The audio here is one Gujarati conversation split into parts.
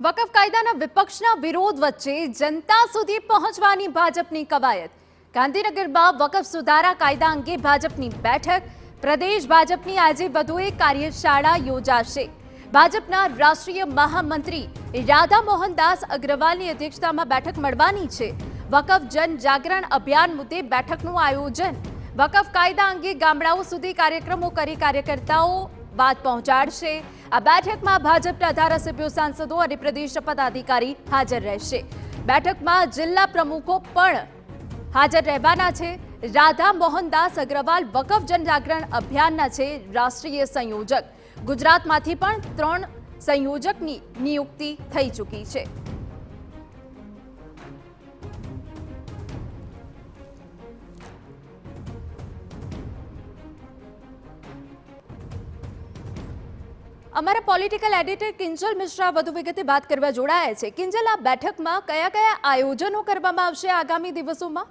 વકફ કાયદાના વિપક્ષના વિરોધ વચ્ચે જનતા સુધી પહોંચવાની ભાજપની કવાયત. ગાંધીનગરમાં વકફ સુધારા કાયદા અંગે ભાજપની બેઠક. પ્રદેશ ભાજપની આજે વધુ એક કાર્યશાળા યોજાશે. ભાજપના રાષ્ટ્રીય મહામંત્રી રાધા મોહનદાસ અગ્રવાલની અધ્યક્ષતામાં બેઠક મળવાની છે. વકફ જન જાગરણ અભિયાન મુદ્દે બેઠકનું આયોજન. વકફ કાયદા અંગે ગામડાઓ સુધી કાર્યક્રમો કરી કાર્યકર્તાઓ વાત પહોંચાડશે. આ બેઠકમાં ભાજપના ધારાસભ્યો, સાંસદો અને પ્રદેશ પદાધિકારી હાજર રહેશે. બેઠકમાં જિલ્લા પ્રમુખો પણ હાજર રહેવાના છે. રાધા મોહનદાસ અગ્રવાલ વકફ જનજાગરણ અભિયાનના છે રાષ્ટ્રીય સંયોજક. ગુજરાતમાંથી પણ ત્રણ સંયોજકની નિયુક્તિ થઈ ચૂકી છે. અમારા પોલિટિકલ એડિટર કિંજલ મિશ્રા વધુ વિગતે વાત કરવા જોડાયા છે. કિંજલ, આ બેઠકમાં કયા કયા આયોજનો કરવામાં આવશે આગામી દિવસોમાં?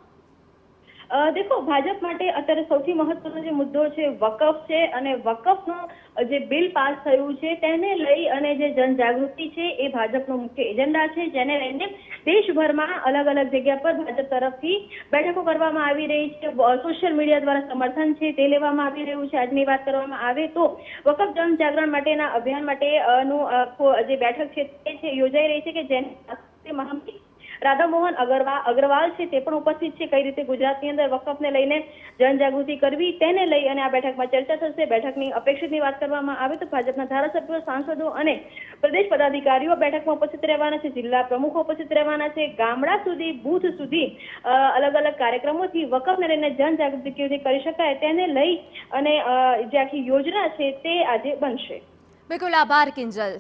દેખો ભાજપ માટે અત્યારે સૌથી મહત્વનો જે મુદ્દો છે વકફ છે અને વકફનું જે બિલ પાસ થયું છે તેને લઈ અને જે જનજાગૃતિ છે એ ભાજપનો મુખ્ય એજન્ડા છે જેને લઈને દેશભરમાં અલગ અલગ જગ્યા પર ભાજપ તરફથી બેઠકો કરવામાં આવી રહી છે. સોશિયલ મીડિયા દ્વારા સમર્થન છે તે લેવામાં આવી રહ્યું છે. આજની વાત કરવામાં આવે તો વકફ જનજાગરણ માટેના અભિયાન માટે અ, નું અ, કો- જે બેઠક છે તે છે યોજાઈ રહી છે કે જેને મહામંત્રી રાધામોહન અગરવાલ અગ્રવાલ છે તે પણ ઉપસ્થિત છે. કઈ રીતે ગુજરાતની અંદર વકફને લઈને જનજાગૃતિ કરવી તેને લઈ અને આ બેઠકમાં ચર્ચા થશે. બેઠકની અપેક્ષિતની વાત કરવામાં આવે તો ભાજપના ધારાસભ્યો, સાંસદો અને પ્રદેશ પદાધિકારીઓ બેઠકમાં ઉપસ્થિત રહેવાના છે. જિલ્લા પ્રમુખો ઉપસ્થિત રહેવાના છે. ગામડા સુધી, બૂથ સુધી અલગ અલગ કાર્યક્રમોથી વકફને લઈને જનજાગૃતિ કેવી રીતે કરી શકાય તેને લઈ અને જે આખી યોજના છે તે આજે બનશે. બિલકુલ આભાર કિંજલ.